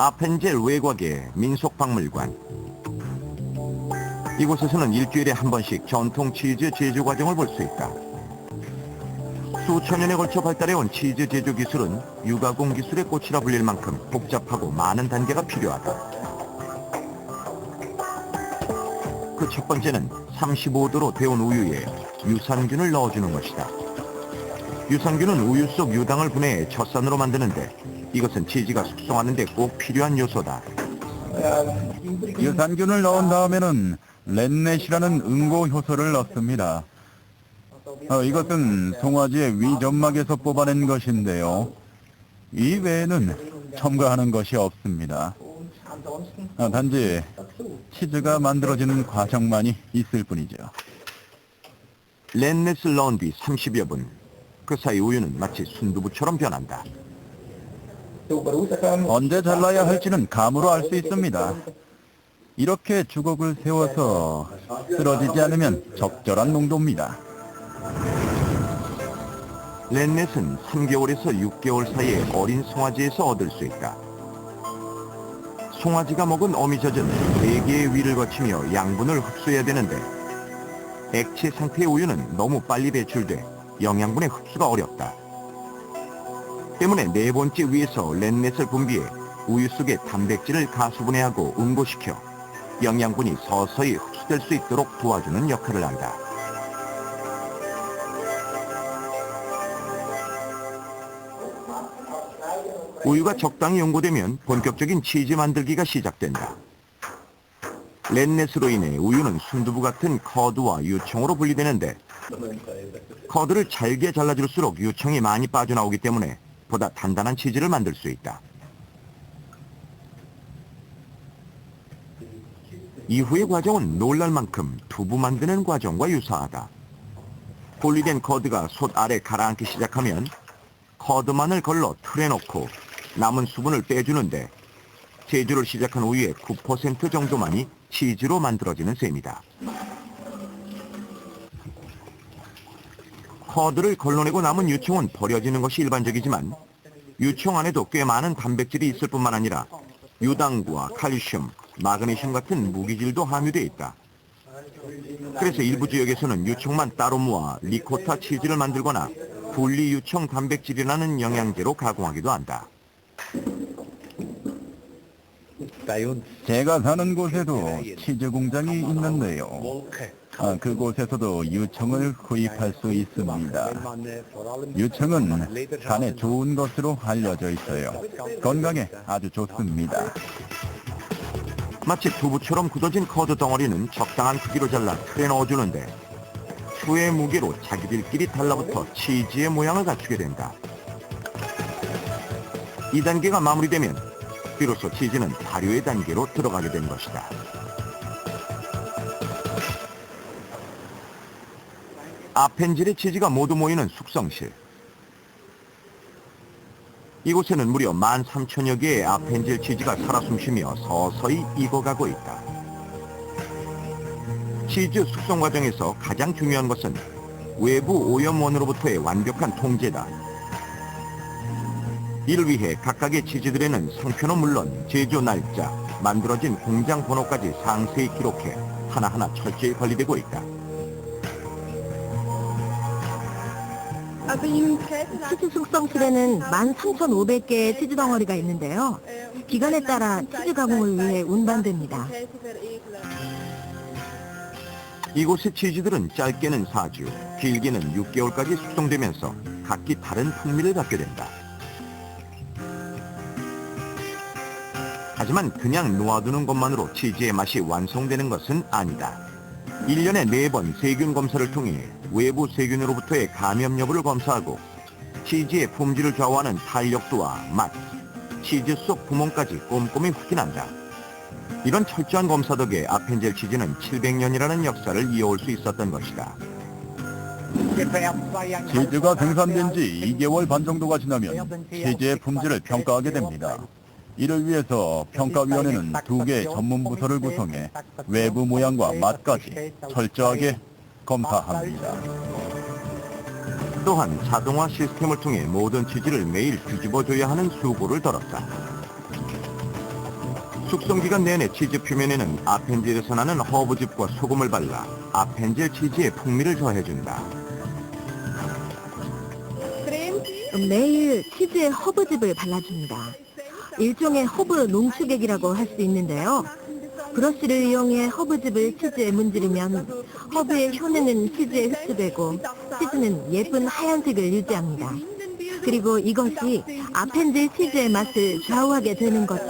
아펜젤 외곽의 민속박물관. 이곳에서는 일주일에 한 번씩 전통 치즈 제조 과정을 볼 수 있다. 수천 년에 걸쳐 발달해온 치즈 제조 기술은 유가공 기술의 꽃이라 불릴 만큼 복잡하고 많은 단계가 필요하다. 그 첫 번째는 35도로 데운 우유에 유산균을 넣어주는 것이다. 유산균은 우유 속 유당을 분해해 젖산으로 만드는데 이것은 치즈가 숙성하는 데 꼭 필요한 요소다. 유산균을 넣은 다음에는 렌넷이라는 응고 효소를 넣습니다. 어, 이것은 송아지의 위점막에서 뽑아낸 것인데요. 이 외에는 첨가하는 것이 없습니다. 어, 단지 치즈가 만들어지는 과정만이 있을 뿐이죠. 렌넷을 넣은 뒤 30여 분. 그 사이 우유는 마치 순두부처럼 변한다. 언제 잘라야 할지는 감으로 알 수 있습니다. 이렇게 주걱을 세워서 쓰러지지 않으면 적절한 농도입니다. 렌넷은 3개월에서 6개월 사이에 어린 송아지에서 얻을 수 있다. 송아지가 먹은 어미젖은 4개의 위를 거치며 양분을 흡수해야 되는데 액체 상태의 우유는 너무 빨리 배출돼 영양분의 흡수가 어렵다. 때문에 네 번째 위에서 렌넷을 분비해 우유 속의 단백질을 가수분해하고 응고시켜 영양분이 서서히 흡수될 수 있도록 도와주는 역할을 한다. 우유가 적당히 연고되면 본격적인 치즈 만들기가 시작된다. 렌넷으로 인해 우유는 순두부 같은 커드와 유청으로 분리되는데 커드를 잘게 잘라줄수록 유청이 많이 빠져나오기 때문에 보다 단단한 치즈를 만들 수 있다. 이후의 과정은 놀랄 만큼 두부 만드는 과정과 유사하다. 분리된 커드가 솥 아래 가라앉기 시작하면 커드만을 걸러 틀에 넣고 남은 수분을 빼주는데 제조를 시작한 우유의 9% 정도만이 치즈로 만들어지는 셈이다. 커드를 걸러내고 남은 유청은 버려지는 것이 일반적이지만 유청 안에도 꽤 많은 단백질이 있을 뿐만 아니라 유당과 칼슘, 마그네슘 같은 무기질도 함유되어 있다. 그래서 일부 지역에서는 유청만 따로 모아 리코타 치즈를 만들거나 분리 유청 단백질이라는 영양제로 가공하기도 한다. 제가 사는 곳에도 치즈 공장이 있는데요. 아, 그곳에서도 유청을 구입할 수 있습니다. 유청은 간에 좋은 것으로 알려져 있어요. 건강에 아주 좋습니다. 마치 두부처럼 굳어진 커드 덩어리는 적당한 크기로 잘라 틀에 넣어주는데 추의 무게로 자기들끼리 달라붙어 치즈의 모양을 갖추게 된다. 이 단계가 마무리되면 비로소 치즈는 발효의 단계로 들어가게 된 것이다. 아펜질의 치즈가 모두 모이는 숙성실. 이곳에는 무려 13,000여 개의 아펜질 치즈가 살아 숨쉬며 서서히 익어가고 있다. 치즈 숙성 과정에서 가장 중요한 것은 외부 오염원으로부터의 완벽한 통제다. 이를 위해 각각의 치즈들에는 상표는 물론 제조 날짜, 만들어진 공장 번호까지 상세히 기록해 하나하나 철저히 관리되고 있다. 치즈 숙성 실에는 13,500개의 치즈 덩어리가 있는데요. 기간에 따라 치즈 가공을 위해 운반됩니다. 이곳의 치즈들은 짧게는 4주, 길게는 6개월까지 숙성되면서 각기 다른 풍미를 갖게 된다. 하지만 그냥 놓아두는 것만으로 치즈의 맛이 완성되는 것은 아니다. 1년에 4번 세균 검사를 통해 외부 세균으로부터의 감염 여부를 검사하고 치즈의 품질을 좌우하는 탄력도와 맛, 치즈 속 구멍까지 꼼꼼히 확인한다. 이런 철저한 검사 덕에 아펜젤 치즈는 700년이라는 역사를 이어올 수 있었던 것이다. 치즈가 생산된 지 2개월 반 정도가 지나면 치즈의 품질을 평가하게 됩니다. 이를 위해서 평가위원회는 두 개의 전문 부서를 구성해 외부 모양과 맛까지 철저하게 검사합니다. 또한 자동화 시스템을 통해 모든 치즈를 매일 뒤집어줘야 하는 수고를 덜었다. 숙성 기간 내내 치즈 표면에는 아펜질에서 나는 허브즙과 소금을 발라 아펜질 치즈의 풍미를 더해준다. 매일 치즈에 허브즙을 발라줍니다. 일종의 허브 농축액이라고 할 수 있는데요. 브러쉬를 이용해 허브즙을 치즈에 문지르면 허브의 효능은 치즈에 흡수되고 치즈는 예쁜 하얀색을 유지합니다. 그리고 이것이 아펜질 치즈의 맛을 좌우하게 되는 거죠.